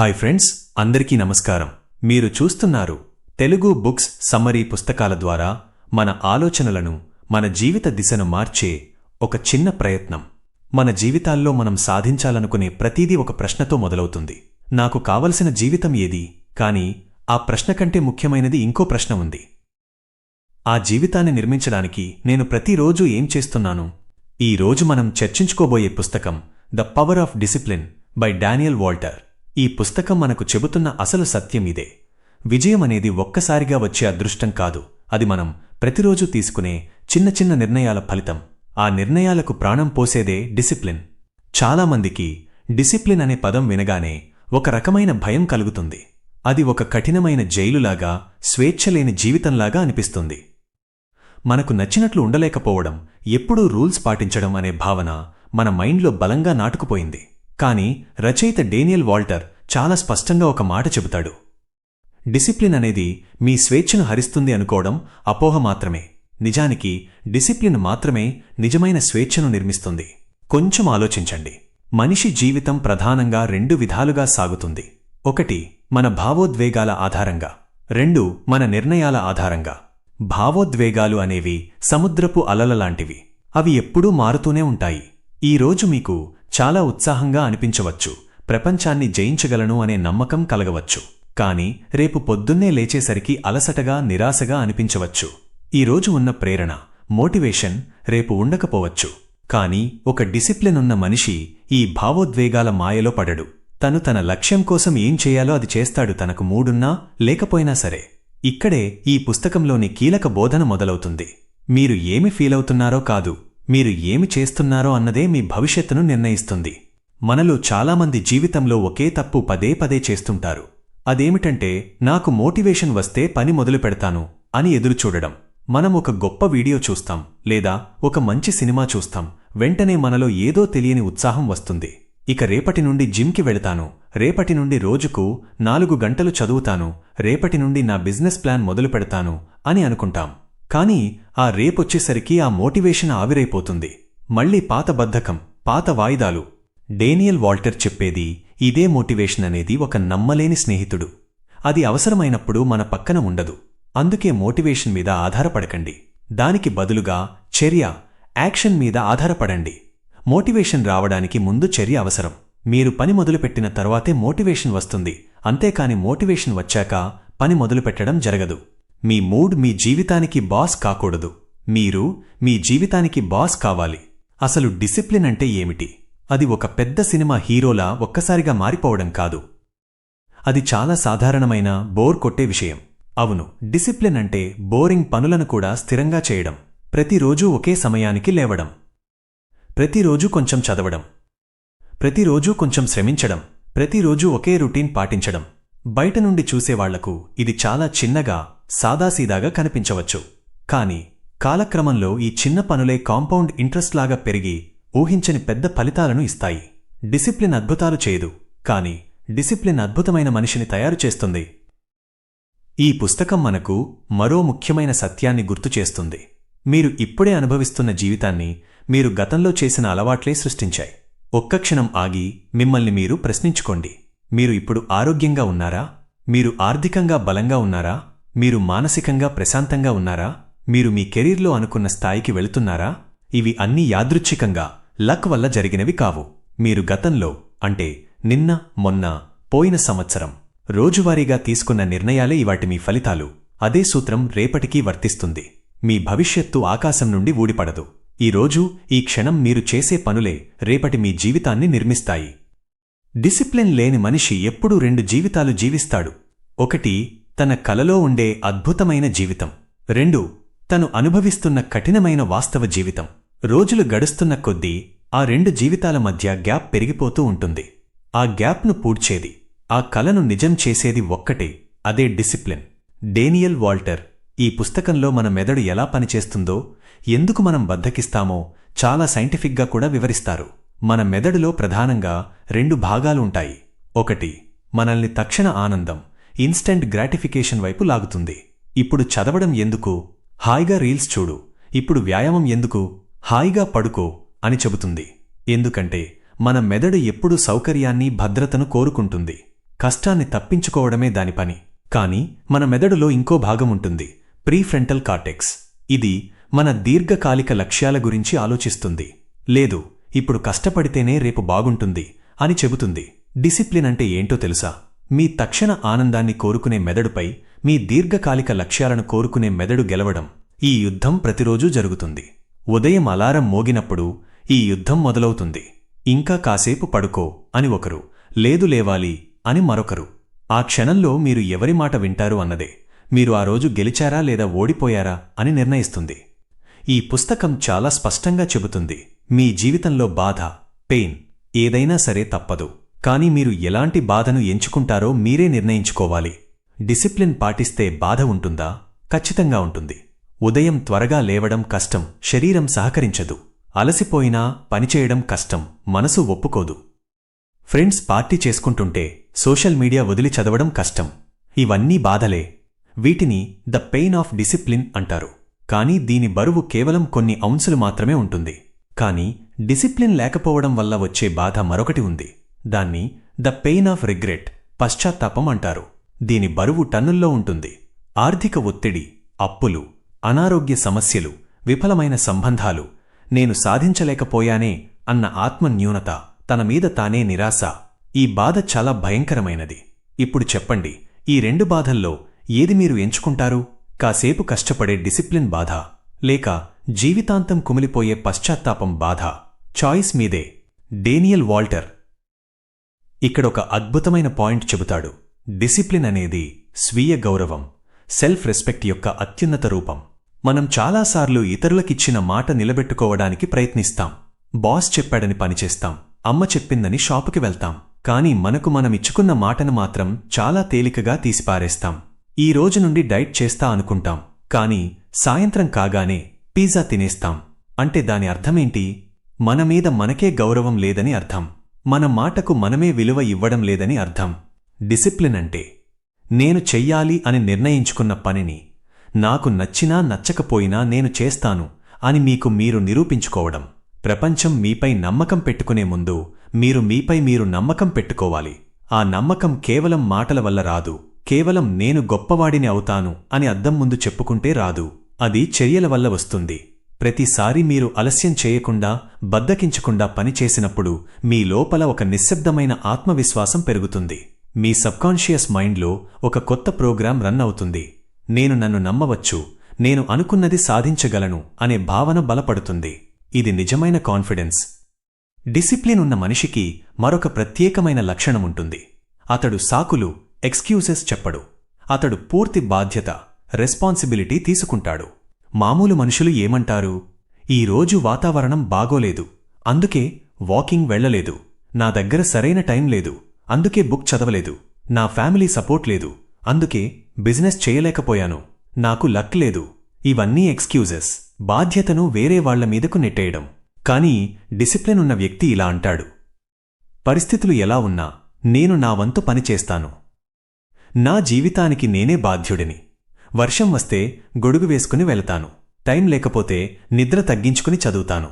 Hi friends అందరికీ నమస్కారం. మీరు చూస్తున్నారు తెలుగు బుక్స్ సమ్మరీ పుస్తకాల ద్వారా మన ఆలోచనలను మన జీవిత దిశను మార్చే ఒక చిన్న ప్రయత్నం. మన జీవితాల్లో మనం సాధించాలనుకునే ప్రతిదీ ఒక ప్రశ్నతో మొదలవుతుంది. నాకు కావలసిన జీవితం ఏది? కానీ ఆ ప్రశ్న కంటే ముఖ్యమైనది ఇంకో ప్రశ్న ఉంది. ఆ జీవితాన్ని నిర్మించడానికి నేను ప్రతిరోజు ఏం చేస్తున్నాను? ఈ రోజు మనం చర్చించుకోబోయే పుస్తకం the power of discipline by Daniel Walter. ఈ పుస్తకం మనకు చెబుతున్న అసలు సత్యం ఇదే. విజయం అనేది ఒక్కసారిగా వచ్చే అదృష్టం కాదు. అది మనం ప్రతిరోజు తీసుకునే చిన్న చిన్న నిర్ణయాల ఫలితం. ఆ నిర్ణయాలకు ప్రాణం పోసేదే డిసిప్లిన్. చాలామందికి డిసిప్లిన్ అనే పదం వినగానే ఒక రకమైన భయం కలుగుతుంది. అది ఒక కఠినమైన జైలులాగా స్వేచ్ఛలేని జీవితంలాగా అనిపిస్తుంది. మనకు నచ్చినట్లు ఉండలేకపోవడం ఎప్పుడూ రూల్స్ పాటించడం అనే భావన మన మైండ్లో బలంగా నాటుకుపోయింది. కాని రచయిత డేనియల్ వాల్టర్ చాలా స్పష్టంగా ఒక మాట చెబుతాడు. డిసిప్లిన్ అనేది మీ స్వేచ్ఛను హరిస్తుంది అనుకోవడం అపోహ మాత్రమే. నిజానికి డిసిప్లిన్ మాత్రమే నిజమైన స్వేచ్ఛను నిర్మిస్తుంది. కొంచెం ఆలోచించండి. మనిషి జీవితం ప్రధానంగా రెండు విధాలుగా సాగుతుంది. ఒకటి మన భావోద్వేగాల ఆధారంగా. రెండు మన నిర్ణయాల ఆధారంగా. భావోద్వేగాలు అనేవి సముద్రపు అలల లాంటివి. అవి ఎప్పుడూ మారుతూనే ఉంటాయి. ఈ రోజు మీకు చాలా ఉత్సాహంగా అనిపించవచ్చు. ప్రపంచాన్ని జయించగలను అనే నమ్మకం కలగవచ్చు. కాని రేపు పొద్దున్నే లేచేసరికి అలసటగా నిరాశగా అనిపించవచ్చు. ఈరోజు ఉన్న ప్రేరణ మోటివేషన్ రేపు ఉండకపోవచ్చు. కాని ఒక డిసిప్లిన్ ఉన్న మనిషి ఈ భావోద్వేగాల మాయలో పడడు. తను తన లక్ష్యం కోసం ఏం చేయాలో అది చేస్తాడు తనకు మూడున్నా లేకపోయినా సరే. ఇక్కడే ఈ పుస్తకంలోని కీలక బోధన మొదలవుతుంది. మీరు ఏమి ఫీలవుతున్నారో కాదు. మీరు ఏమి చేస్తున్నారో అన్నదే మీ భవిష్యత్తును నిర్ణయిస్తుంది. మనలో చాలామంది జీవితంలో ఒకే తప్పు పదే పదే చేస్తుంటారు. అదేమిటంటే నాకు మోటివేషన్ వస్తే పని మొదలు పెడతాను అని ఎదురుచూడడం. మనం ఒక గొప్ప వీడియో చూస్తాం లేదా ఒక మంచి సినిమా చూస్తాం వెంటనే మనలో ఏదో తెలియని ఉత్సాహం వస్తుంది. ఇక రేపటి నుండి జిమ్కి వెళతాను రేపటి నుండి రోజుకు నాలుగు గంటలు చదువుతాను రేపటి నుండి నా బిజినెస్ ప్లాన్ మొదలు పెడతాను అని అనుకుంటాం. కానీ ఆ రేపొచ్చేసరికి ఆ మోటివేషన్ ఆవిరైపోతుంది. మళ్ళీ పాత బద్ధకం పాత వాయిదాలు. డేనియల్ వాల్టర్ చెప్పేది ఇదే మోటివేషన్ అనేది ఒక నమ్మలేని స్నేహితుడు. అది అవసరమైనప్పుడు మన పక్కన ఉండదు. అందుకే మోటివేషన్ మీద ఆధారపడకండి. దానికి బదులుగా చర్య యాక్షన్ మీద ఆధారపడండి. మోటివేషన్ రావడానికి ముందు చర్య అవసరం. మీరు పని మొదలుపెట్టిన తర్వాతే మోటివేషన్ వస్తుంది. అంతేకాని మోటివేషన్ వచ్చాక పని మొదలుపెట్టడం జరగదు. మీ మూడ్ మీ జీవితానికి బాస్ కాకూడదు. మీరు మీ జీవితానికి బాస్ కావాలి. అసలు డిసిప్లిన్ అంటే ఏమిటి? అది ఒక పెద్ద సినిమా హీరోలా ఒక్కసారిగా మారిపోవడం కాదు. అది చాలా సాధారణమైన బోర్ కొట్టే విషయం. అవును డిసిప్లిన్ అంటే బోరింగ్ పనులను కూడా స్థిరంగా చేయడం. ప్రతిరోజూ ఒకే సమయానికి లేవడం. ప్రతిరోజు కొంచెం చదవడం. ప్రతిరోజూ కొంచెం శ్రమించడం. ప్రతిరోజూ ఒకే రొటీన్ పాటించడం. బయట నుండి చూసేవాళ్ళకు ఇది చాలా చిన్నగా సాదాసీదాగా కనిపించవచ్చు. కాని కాలక్రమంలో ఈ చిన్న పనులే కాంపౌండ్ ఇంట్రెస్ట్ లాగా పెరిగి ఊహించని పెద్ద ఫలితాలను ఇస్తాయి. డిసిప్లిన్ అద్భుతాలు చేయదు కాని డిసిప్లిన్ అద్భుతమైన మనిషిని తయారు చేస్తుంది. ఈ పుస్తకం మనకు మరో ముఖ్యమైన సత్యాన్ని గుర్తు చేస్తుంది. మీరు ఇప్పుడే అనుభవిస్తున్న జీవితాన్ని మీరు గతంలో చేసిన అలవాట్లే సృష్టించాయి. ఒక్క క్షణం ఆగి మిమ్మల్ని మీరు ప్రశ్నించుకోండి. మీరు ఇప్పుడు ఆరోగ్యంగా ఉన్నారా? మీరు ఆర్థికంగా బలంగా ఉన్నారా? మీరు మానసికంగా ప్రశాంతంగా ఉన్నారా? మీరు మీ కెరీర్లో అనుకున్న స్థాయికి వెళుతున్నారా? ఇవి అన్నీ యాదృచ్ఛికంగా లక్ వల్ల జరిగినవి కావు. మీరు గతంలో అంటే నిన్న మొన్న పోయిన సంవత్సరం రోజువారీగా తీసుకున్న నిర్ణయాలే ఇవాటి మీ ఫలితాలు. అదే సూత్రం రేపటికీ వర్తిస్తుంది. మీ భవిష్యత్తు ఆకాశం నుండి ఊడిపడదు. ఈరోజు ఈ క్షణం మీరు చేసే పనులే రేపటి మీ జీవితాన్ని నిర్మిస్తాయి. డిసిప్లిన్ లేని మనిషి ఎప్పుడూ రెండు జీవితాలు జీవిస్తాడు. ఒకటి తన కలలో ఉండే అద్భుతమైన జీవితం. రెండు తను అనుభవిస్తున్న కఠినమైన వాస్తవ జీవితం. రోజులు గడుస్తున్న కొద్దీ ఆ రెండు జీవితాల మధ్య గ్యాప్ పెరిగిపోతూ ఉంటుంది. ఆ గ్యాప్ను పూడ్చేది ఆ కలను నిజం చేసేది ఒక్కటే అదే డిసిప్లిన్. డేనియల్ వాల్టర్ ఈ పుస్తకంలో మన మెదడు ఎలా పనిచేస్తుందో ఎందుకు మనం బద్దకిస్తామో చాలా సైంటిఫిక్గా కూడా వివరిస్తారు. మన మెదడులో ప్రధానంగా రెండు భాగాలుంటాయి ఒకటి మనల్ని తక్షణ ఆనందం. ఇన్స్టెంట్ గ్రాటిఫికేషన్ వైపు లాగుతుంది. ఇప్పుడు చదవడం ఎందుకు? హాయిగా రీల్స్ చూడు. ఇప్పుడు వ్యాయామం ఎందుకు? హాయిగా పడుకో అని చెబుతుంది. ఎందుకంటే మన మెదడు ఎప్పుడూ సౌకర్యాన్ని భద్రతను కోరుకుంటుంది. కష్టాన్ని తప్పించుకోవడమే దాని పని. కాని మన మెదడులో ఇంకో భాగం ఉంటుంది. Prefrontal cortex. ఇది మన దీర్ఘకాలిక లక్ష్యాల గురించి ఆలోచిస్తుంది. లేదు ఇప్పుడు కష్టపడితేనే రేపు బాగుంటుంది అని చెబుతుంది. డిసిప్లిన్ అంటే ఏంటో తెలుసా? మీ తక్షణ ఆనందాన్ని కోరుకునే మెదడుపై మీ దీర్ఘకాలిక లక్ష్యాలను కోరుకునే మెదడు గెలవడం ఈ యుద్ధం ప్రతిరోజూ జరుగుతుంది. ఉదయం అలారం మోగినప్పుడు ఈ యుద్ధం మొదలవుతుంది. ఇంకా కాసేపు పడుకో అని ఒకరు లేదు లేవాలి అని మరొకరు. ఆ క్షణంలో మీరు ఎవరి మాట వింటారు అన్నదే. మీరు ఆ రోజు గెలిచారా లేదా ఓడిపోయారా అని నిర్ణయిస్తుంది. ఈ పుస్తకం చాలా స్పష్టంగా చెబుతుంది. మీ జీవితంలో బాధ పెయిన్ ఏదైనా సరే తప్పదు. కానీ మీరు ఎలాంటి బాధను ఎంచుకుంటారో మీరే నిర్ణయించుకోవాలి. డిసిప్లిన్ పాటిస్తే బాధ ఉంటుందా? ఖచ్చితంగా ఉంటుంది. ఉదయం త్వరగా లేవడం కష్టం శరీరం సహకరించదు. అలసిపోయినా పనిచేయడం కష్టం మనసు ఒప్పుకోదు. ఫ్రెండ్స్ పార్టీ చేసుకుంటుంటే సోషల్ మీడియా వదిలి చదవడం కష్టం. ఇవన్నీ బాధలే. వీటిని ద పెయిన్ ఆఫ్ డిసిప్లిన్ అంటారు. కానీ దీని బరువు కేవలం కొన్ని ఔన్సులు మాత్రమే ఉంటుంది. కానీ డిసిప్లిన్ లేకపోవడం వల్ల వచ్చే బాధ మరొకటి ఉంది. దాన్ని ద పెయిన్ ఆఫ్ రిగ్రెట్ పశ్చాత్తాపం అంటారు. దీని బరువు టన్నుల్లో ఉంటుంది. ఆర్థిక ఒత్తిడి అప్పులు అనారోగ్య సమస్యలు విఫలమైన సంబంధాలు నేను సాధించలేకపోయానే అన్న ఆత్మన్యూనత తన మీద తానే నిరాశ. ఈ బాధ చాలా భయంకరమైనది. ఇప్పుడు చెప్పండి ఈ రెండు బాధల్లో ఏది మీరు ఎంచుకుంటారు? కాసేపు కష్టపడే డిసిప్లిన్ బాధ లేక జీవితాంతం కుమిలిపోయే పశ్చాత్తాపం బాధ. చాయిస్ మీదే. డేనియల్ వాల్టర్ ఇక్కడొక అద్భుతమైన పాయింట్ చెబుతాడు. డిసిప్లిన్ అనేది స్వీయ గౌరవం సెల్ఫ్ రెస్పెక్ట్ యొక్క అత్యున్నత రూపం. మనం చాలాసార్లు ఇతరులకిచ్చిన మాట నిలబెట్టుకోవడానికి ప్రయత్నిస్తాం. బాస్ చెప్పాడని పనిచేస్తాం అమ్మ చెప్పిందని షాపుకి వెళ్తాం. కానీ మనకు మనమిచ్చుకున్న మాటను మాత్రం చాలా తేలికగా తీసిపారేస్తాం. ఈ రోజు నుండి డైట్ చేస్తా అనుకుంటాం. కానీ సాయంత్రం కాగానే పిజ్జా తినేస్తాం. అంటే దాని అర్థమేంటి? మన మీద మనకే గౌరవం లేదని అర్థం. మన మాటకు మనమే విలువ ఇవ్వడం లేదని అర్థం. డిసిప్లిన్ అంటే నేను చెయ్యాలి అని నిర్ణయించుకున్న పనిని నాకు నచ్చినా నచ్చకపోయినా నేను చేస్తాను అని మీకు మీరు నిరూపించుకోవడం. ప్రపంచం మీపై నమ్మకం పెట్టుకునే ముందు మీరు మీపై మీరు నమ్మకం పెట్టుకోవాలి. ఆ నమ్మకం కేవలం మాటల వల్ల రాదు. కేవలం నేను గొప్పవాడిని అవుతాను అని అద్దం ముందు చెప్పుకుంటే రాదు. అది చర్యల వల్ల వస్తుంది. ప్రతిసారి మీరు ఆలస్యం చేయకుండా బద్దకించకుండా పనిచేసినప్పుడు మీ లోపల ఒక నిశ్శబ్దమైన ఆత్మవిశ్వాసం పెరుగుతుంది. మీ సబ్కాన్షియస్ మైండ్లో ఒక కొత్త ప్రోగ్రాం రన్ అవుతుంది. నేను నన్ను నమ్మవచ్చు నేను అనుకున్నది సాధించగలను అనే భావన బలపడుతుంది. ఇది నిజమైన కాన్ఫిడెన్స్. డిసిప్లిన్ ఉన్న మనిషికి మరొక ప్రత్యేకమైన లక్షణముంటుంది అతడు సాకులు ఎక్స్క్యూజెస్ చెప్పడు. అతడు పూర్తి బాధ్యత రెస్పాన్సిబిలిటీ తీసుకుంటాడు. మామూలు మనుషులు ఏమంటారు? ఈ రోజు వాతావరణం బాగోలేదు. అందుకే వాకింగ్ వెళ్ళలేదు. నా దగ్గర సరైన టైం లేదు. అందుకే బుక్ చదవలేదు. నా ఫ్యామిలీ సపోర్ట్ లేదు. అందుకే బిజినెస్ చేయలేకపోయాను. నాకు లక్ లేదు. ఇవన్నీ ఎక్స్క్యూజెస్. బాధ్యతను వేరే వాళ్ళ మీదకు నెట్టేయడం. కానీ డిసిప్లిన్ ఉన్న వ్యక్తి ఇలా అంటాడు. పరిస్థితులు ఎలా ఉన్నా నేను నా వంతు పని చేస్తాను. నా జీవితానికి నేనే బాధ్యుడిని. వర్షం వస్తే గొడుగు వేసుకుని వెళతాను. టైం లేకపోతే నిద్ర తగ్గించుకుని చదువుతాను.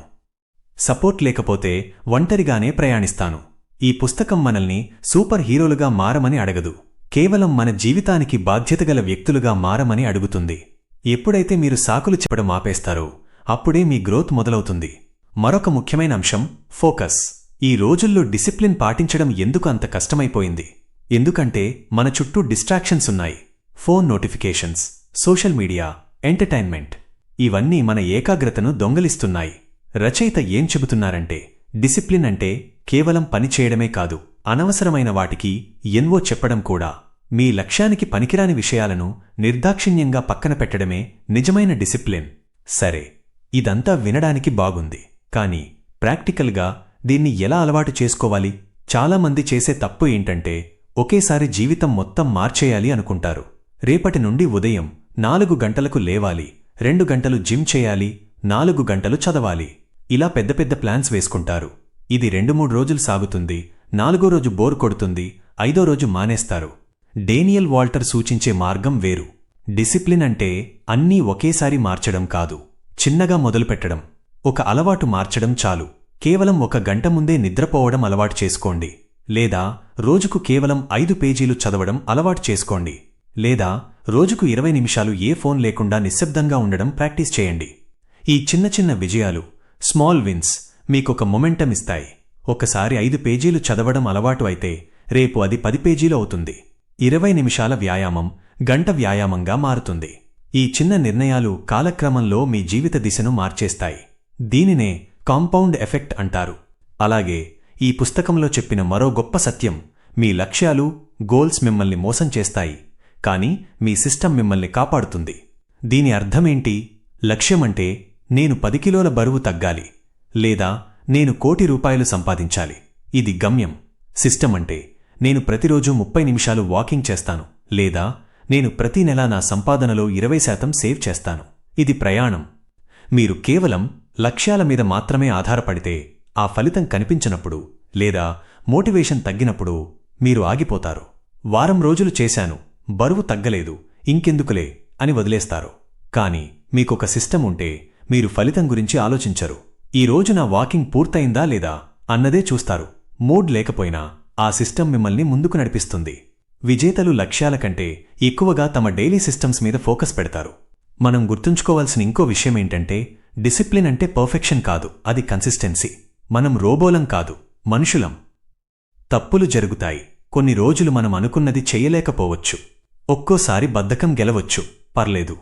సపోర్ట్ లేకపోతే ఒంటరిగానే ప్రయాణిస్తాను. ఈ పుస్తకం మనల్ని సూపర్ హీరోలుగా మారమని అడగదు. కేవలం మన జీవితానికి బాధ్యతగల వ్యక్తులుగా మారమని అడుగుతుంది. ఎప్పుడైతే మీరు సాకులు చెప్పడం ఆపేస్తారో అప్పుడే మీ గ్రోత్ మొదలవుతుంది. మరొక ముఖ్యమైన అంశం ఫోకస్. ఈ రోజుల్లో డిసిప్లిన్ పాటించడం ఎందుకు అంత కష్టమైపోయింది? ఎందుకంటే మన చుట్టూ డిస్ట్రాక్షన్స్ ఉన్నాయి. Phone notifications social media entertainment. ఇవన్నీ మన ఏకాగ్రతను దొంగలిస్తున్నాయి. రచయిత ఏం చెబుతున్నారంటే డిసిప్లిన్ అంటే కేవలం పని చేయడమే కాదు అనవసరమైన వాటికి ఎన్వో చెప్పడం కూడా. మీ లక్ష్యానికి పనికిరాని విషయాలను నిర్దాక్షిణ్యంగా పక్కన పెట్టడమే నిజమైన డిసిప్లిన్. సరే ఇదంతా వినడానికి బాగుంది. కానీ ప్రాక్టికల్గా దీన్ని ఎలా అలవాటు చేసుకోవాలి? చాలామంది చేసే తప్పు ఏంటంటే ఒకేసారి జీవితం మొత్తం మార్చేయాలి అనుకుంటారు. రేపటి నుండి ఉదయం నాలుగు గంటలకు లేవాలి రెండు గంటలు జిమ్ చేయాలి నాలుగు గంటలు చదవాలి. ఇలా పెద్ద పెద్ద ప్లాన్స్ వేసుకుంటారు. ఇది రెండు మూడు రోజులు సాగుతుంది నాలుగో రోజు బోర్ కొడుతుంది ఐదో రోజు మానేస్తారు. డేనియల్ వాల్టర్ సూచించే మార్గం వేరు. డిసిప్లిన్ అంటే అన్నీ ఒకేసారి మార్చడం కాదు చిన్నగా మొదలుపెట్టడం. ఒక అలవాటు మార్చడం చాలు. కేవలం ఒక గంట ముందే నిద్రపోవడం అలవాటు చేసుకోండి. లేదా రోజుకు కేవలం ఐదు పేజీలు చదవడం అలవాటు చేసుకోండి. లేదా రోజుకు ఇరవై నిమిషాలు ఏ ఫోన్ లేకుండా నిశ్శబ్దంగా ఉండడం ప్రాక్టీస్ చేయండి. ఈ చిన్న చిన్న విజయాలు స్మాల్ విన్స్ మీకొక మొమెంటం ఇస్తాయి. ఒకసారి ఐదు పేజీలు చదవడం అలవాటు అయితే రేపు అది పది పేజీలు అవుతుంది. ఇరవై నిమిషాల వ్యాయామం గంట వ్యాయామంగా మారుతుంది. ఈ చిన్న నిర్ణయాలు కాలక్రమంలో మీ జీవిత దిశను మార్చేస్తాయి. దీనినే కాంపౌండ్ ఎఫెక్ట్ అంటారు. అలాగే ఈ పుస్తకంలో చెప్పిన మరో గొప్ప సత్యం మీ లక్ష్యాలు గోల్స్ మిమ్మల్ని మోసం చేస్తాయి. కానీ మీ సిస్టమ్ మిమ్మల్ని కాపాడుతుంది. దీని అర్థమేంటి? లక్ష్యమంటే నేను పది కిలోల బరువు తగ్గాలి లేదా నేను కోటి రూపాయలు సంపాదించాలి. ఇది గమ్యం. సిస్టమ్ అంటే నేను ప్రతిరోజు ముప్పై నిమిషాలు వాకింగ్ చేస్తాను లేదా నేను ప్రతి నెలా నా సంపాదనలో ఇరవై శాతం సేవ్ చేస్తాను. ఇది ప్రయాణం. మీరు కేవలం లక్ష్యాల మీద మాత్రమే ఆధారపడితే ఆ ఫలితం కనిపించినప్పుడు లేదా మోటివేషన్ తగ్గినప్పుడు మీరు ఆగిపోతారు. వారం రోజులు చేశాను బరువు తగ్గలేదు ఇంకెందుకులే అని వదిలేస్తారు. కాని మీకొక సిస్టమ్ ఉంటే మీరు ఫలితం గురించి ఆలోచించరు. ఈ నా వాకింగ్ పూర్తయిందా లేదా అన్నదే చూస్తారు. మూడ్ లేకపోయినా ఆ సిస్టమ్ మిమ్మల్ని ముందుకు నడిపిస్తుంది. విజేతలు లక్ష్యాల కంటే ఎక్కువగా తమ డైలీ సిస్టమ్స్ మీద ఫోకస్ పెడతారు. మనం గుర్తుంచుకోవాల్సిన ఇంకో విషయం ఏంటంటే డిసిప్లిన్ అంటే పర్ఫెక్షన్ కాదు అది కన్సిస్టెన్సీ. మనం రోబోలం కాదు మనుషులం. తప్పులు జరుగుతాయి. కొన్ని రోజులు మనం అనుకున్నది చెయ్యలేకపోవచ్చు ఒక్కోసారి బద్ధకం గెలవచ్చు. పర్లేదు.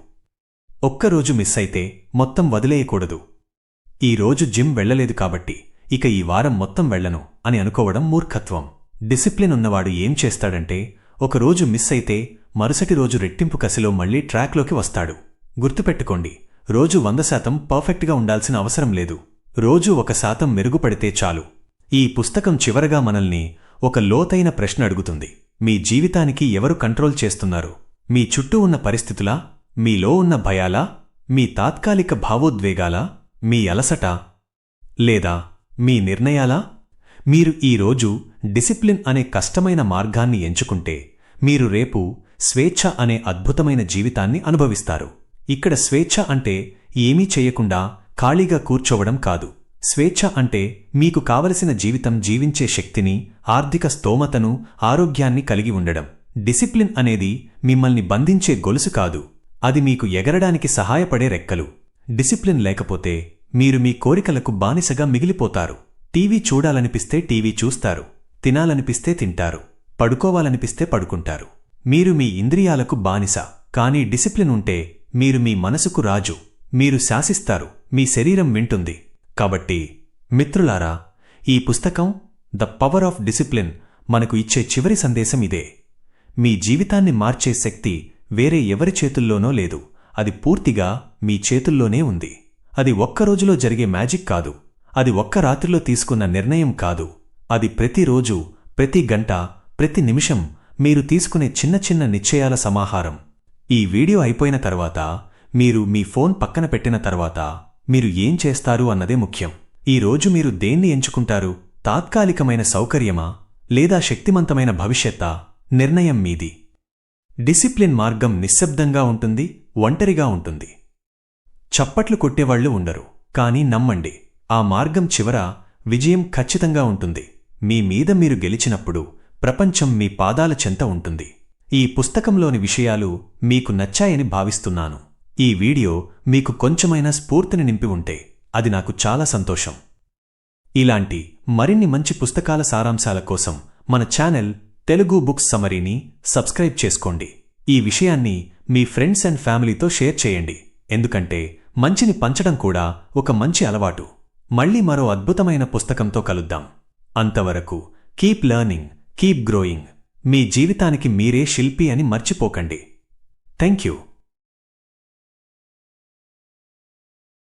ఒక్కరోజు మిస్ అయితే మొత్తం వదిలేయకూడదు. ఈ రోజు జిమ్ వెళ్ళలేదు కాబట్టి ఇక ఈ వారం మొత్తం వెళ్ళను అని అనుకోవడం మూర్ఖత్వం. డిసిప్లిన్ ఉన్నవాడు ఏం చేస్తాడంటే ఒకరోజు మిస్ అయితే మరుసటి రోజు రెట్టింపు కసిలో మళ్ళీ ట్రాక్లోకి వస్తాడు. గుర్తుపెట్టుకోండి రోజు వంద శాతం పర్ఫెక్ట్గా ఉండాల్సిన అవసరం లేదు. రోజు ఒక శాతం మెరుగుపడితే చాలు. ఈ పుస్తకం చివరగా మనల్ని ఒక లోతైన ప్రశ్న అడుగుతుంది. మీ జీవితానికి ఎవరు కంట్రోల్ చేస్తున్నారు? మీ చుట్టూ ఉన్న పరిస్థితులా? మీలో ఉన్న భయాలా? మీ తాత్కాలిక భావోద్వేగాలా? మీ అలసట? లేదా మీ నిర్ణయాలా? మీరు ఈ రోజు డిసిప్లిన్ అనే కష్టమైన మార్గాన్ని ఎంచుకుంటే మీరు రేపు స్వేచ్ఛ అనే అద్భుతమైన జీవితాన్ని అనుభవిస్తారు. ఇక్కడ స్వేచ్ఛ అంటే ఏమీ చేయకుండా ఖాళీగా కూర్చోవడం కాదు. స్వేచ్ఛ అంటే మీకు కావలసిన జీవితం జీవించే శక్తిని ఆర్థిక స్తోమతను ఆరోగ్యాన్ని కలిగి ఉండడం. డిసిప్లిన్ అనేది మిమ్మల్ని బంధించే గొలుసు కాదు. అది మీకు ఎగరడానికి సహాయపడే రెక్కలు. డిసిప్లిన్ లేకపోతే మీరు మీ కోరికలకు బానిసగా మిగిలిపోతారు. టీవీ చూడాలనిపిస్తే టీవీ చూస్తారు. తినాలనిపిస్తే తింటారు. పడుకోవాలనిపిస్తే పడుకుంటారు. మీరు మీ ఇంద్రియాలకు బానిస. కానీ డిసిప్లిన్ ఉంటే మీరు మీ మనసుకు రాజు. మీరు శాసిస్తారు. మీ శరీరం వింటుంది. కాబట్టి మిత్రులారా ఈ పుస్తకం ద పవర్ ఆఫ్ డిసిప్లిన్ మనకు ఇచ్చే చివరి సందేశం ఇదే. మీ జీవితాన్ని మార్చే శక్తి వేరే ఎవరి చేతుల్లోనో లేదు. అది పూర్తిగా మీ చేతుల్లోనే ఉంది. అది ఒక్క రోజులో జరిగే మ్యాజిక్ కాదు. అది ఒక్క రాత్రిలో తీసుకున్న నిర్ణయం కాదు. అది ప్రతిరోజు ప్రతి గంట ప్రతి నిమిషం మీరు తీసుకునే చిన్న చిన్న నిశ్చయాల సమాహారం. ఈ వీడియో అయిపోయిన తర్వాత మీరు మీ ఫోన్ పక్కన పెట్టిన తర్వాత మీరు ఏం చేస్తారు అన్నదే ముఖ్యం. ఈ రోజు మీరు దేన్ని ఎంచుకుంటారు? తాత్కాలికమైన సౌకర్యమా? లేదా శక్తిమంతమైన భవిష్యత్తా? నిర్ణయం మీది. డిసిప్లిన్ మార్గం నిశ్శబ్దంగా ఉంటుంది ఒంటరిగా ఉంటుంది. చప్పట్లు కొట్టేవాళ్ళు ఉండరు కానీ నమ్మండి ఆ మార్గం చివర విజయం ఖచ్చితంగా ఉంటుంది. మీ మీద మీరు గెలిచినప్పుడు ప్రపంచం మీ పాదాల చెంత ఉంటుంది. ఈ పుస్తకంలోని విషయాలు మీకు నచ్చాయని భావిస్తున్నాను. ఈ వీడియో మీకు కొంచెమైనా స్ఫూర్తిని నింపి ఉంటే అది నాకు చాలా సంతోషం. ఇలాంటి మరిన్ని మంచి పుస్తకాల సారాంశాల కోసం మన ఛానల్ తెలుగు బుక్స్ సమరీని సబ్స్క్రైబ్ చేసుకోండి. ఈ విషయాన్ని మీ ఫ్రెండ్స్ అండ్ ఫ్యామిలీతో షేర్ చేయండి. ఎందుకంటే మంచిని పంచడం కూడా ఒక మంచి అలవాటు. మళ్ళీ మరో అద్భుతమైన పుస్తకంతో కలుద్దాం. అంతవరకు కీప్ లెర్నింగ్ కీప్ గ్రోయింగ్. మీ జీవితానికి మీరే శిల్పి అని మర్చిపోకండి. Thank you